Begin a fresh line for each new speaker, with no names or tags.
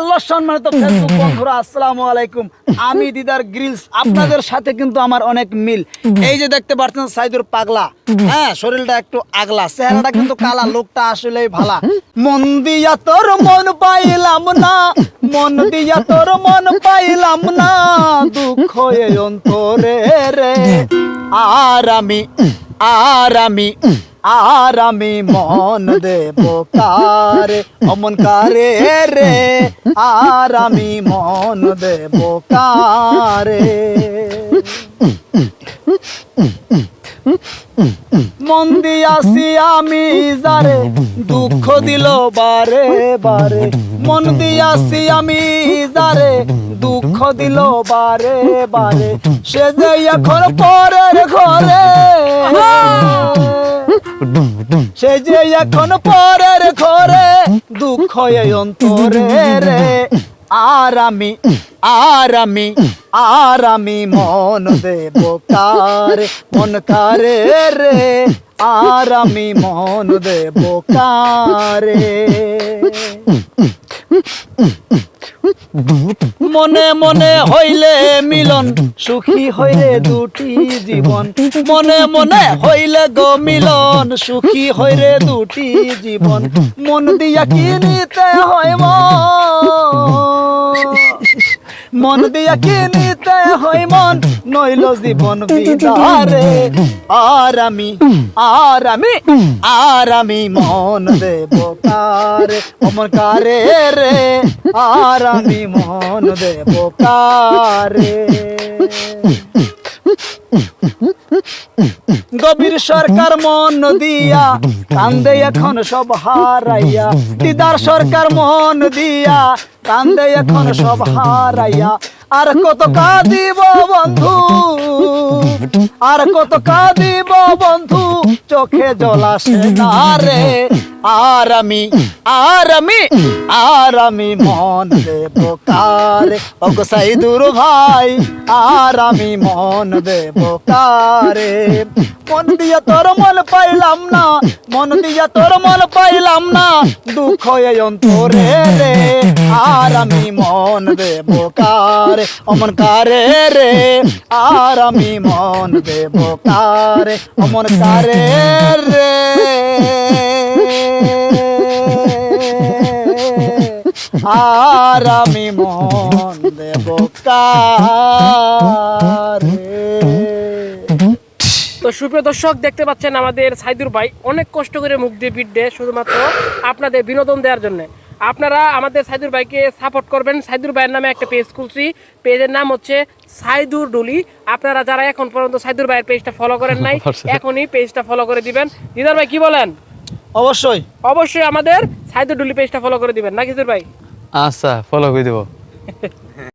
Hello সম্মানিত Facebook বন্ধুরা, আসসালামু আলাইকুম। আমি দিদার গ্রিলস, আপনাদের সাথে কিন্তু আমার অনেক মিল। এই যে দেখতে পাচ্ছেন, সাইদুর পাগলা। হ্যাঁ শরীরটা একটু আগলা, চেহারাটা কিন্তু কালা, লোকটা আসলেই ভালা। মন দিয়া তোর মন পাইলাম না, মন দিয়া তোর মন পাইলাম না, দুঃখ অন্তরে রে। আর আমি আর আমি আর আমি মন দেব কারে? অমন কারে রে? আর আমি মন দেব কারে? মন দিয়াছি আমি যারে, দুঃখ দিল বারে বারে। মন দিয়াছি আমি যারে, দুঃখ দিল বারে বারে। সে যে এখন পরের ঘরে। সে যে এখন পরের ঘরে দুঃখ অন্তরে রে। আর আমি আর আমি আর আমি মন দেব কার মন কারে রে। আর আমি মন দেব কারে মনে মনে হইলে মিলন, সুখী হইলে দুটি জীবন। মনে মনে হইলে গো মিলন, সুখী হইলে দুটি জীবন। মন দিয়া কি নিতে হয় মন। মন দিয়া কি নিতে হয় মন, নইল জীবন বিদারে। আর আমি আর আমি আর আমি মন দেব কারে অমন কারে রে? আর আমি মন দেব কারে গভীর সরকার মন দিয়া, কান্দে এখন সব হারাইয়া। দিদার সরকার মন দিয়া, কান্দে এখন সব হারাইয়া। আর কত কাঁদিব বন্ধু, আর কত কাঁদিব বন্ধু, চোখে জল আসে না রে। আর আমি আর আমি আর আমি মন দেব কারে ওগো সাইদুর ভাই, আর আমি মন দেব কারে মন দিয়া তোর মন পাইলাম না, মন দিয়া তোর মন পাইলাম না, দুঃখ এই অন্তরে রে, আর আমি মন দেব কারে অমন কারে রে, আর আমি মন দেব কারে অমন কারে রে। আর আমি মন দেব কারে
তো সুপ্রিয় দর্শক দেখতে পাচ্ছেন আমাদের সাইদুর ভাই অনেক কষ্ট করে মুখ দিয়ে পিট দেয় শুধুমাত্র আপনাদের বিনোদন দেওয়ার জন্য। আপনারা আমাদের সাইদুর ভাইকে সাপোর্ট করবেন। সাইদুর ভাইয়ের নামে একটা পেজ খুলছি। পেজের নাম হচ্ছে সাইদুর ডুলি। আপনারা যারা এখন পর্যন্ত সাইদুর ভাইয়ের পেজটা ফলো করেন নাই এখনই পেজটা ফলো করে দিবেন। দিদার ভাই কি বলেন?
অবশ্যই।
অবশ্যই আমাদের সাইদুর ডুলি পেজটা ফলো করে দিবেন। না কিশোর ভাই?
আচ্ছা ফলো করে দেবো।